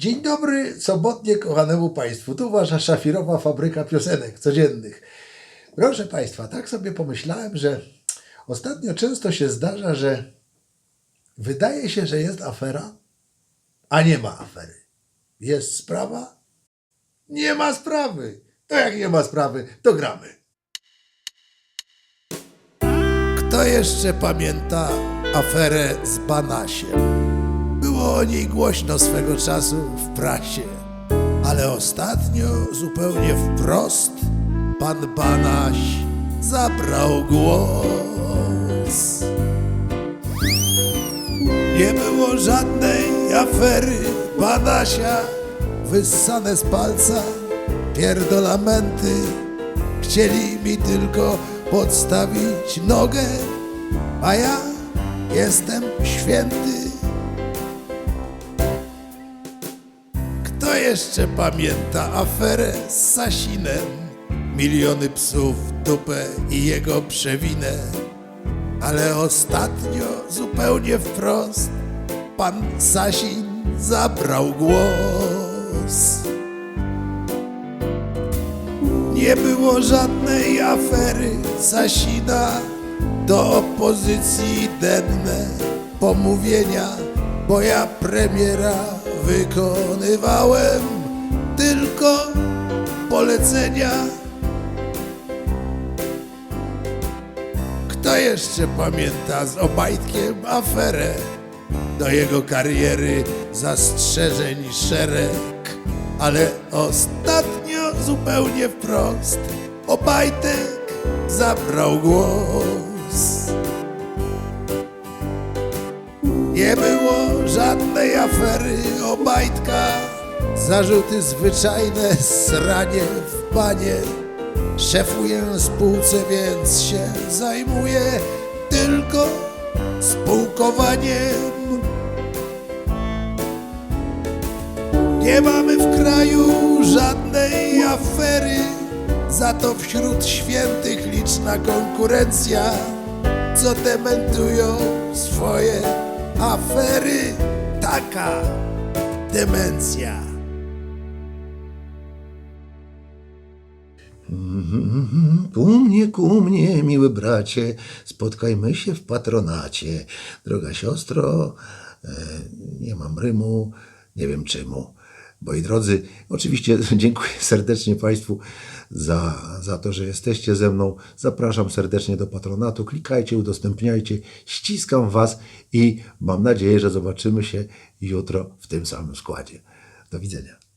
Dzień dobry, sobotnie kochanemu Państwu. Tu Wasza szafirowa fabryka piosenek codziennych. Proszę Państwa, tak sobie pomyślałem, że ostatnio często się zdarza, że wydaje się, że jest afera, a nie ma afery. Jest sprawa? Nie ma sprawy. To jak nie ma sprawy, to gramy. Kto jeszcze pamięta aferę z Banasiem? O niej głośno swego czasu w prasie, ale ostatnio zupełnie wprost pan Banaś zabrał głos. Nie było żadnej afery Banasia, wyssane z palca pierdolamenty. Chcieli mi tylko podstawić nogę, a ja jestem święty. Jeszcze pamięta aferę z Sasinem? Miliony psów dupę i jego przewinę. Ale ostatnio zupełnie wprost pan Sasin zabrał głos. Nie było żadnej afery Sasina do opozycji denne pomówienia, bo ja premiera wykonywałem tylko polecenia. Kto jeszcze pamięta z Obajtkiem aferę? Do jego kariery zastrzeżeń szereg, ale ostatnio zupełnie wprost Obajtek zabrał głos. Nie było żadnej afery Obajtka, zarzuty zwyczajne, sranie w panie. Szefuję spółce, więc się zajmuję tylko spółkowaniem. Nie mamy w kraju żadnej afery, za to wśród świętych liczna konkurencja, co dementują swoje afery. Taka demencja. Ku mnie, ku mnie, miły bracie, spotkajmy się w patronacie. Droga siostro, e, nie mam rymu, nie wiem czemu. Moi drodzy, oczywiście dziękuję serdecznie Państwu za, za to, że jesteście ze mną. Zapraszam serdecznie do patronatu. Klikajcie, udostępniajcie. Ściskam Was i mam nadzieję, że zobaczymy się jutro w tym samym składzie. Do widzenia.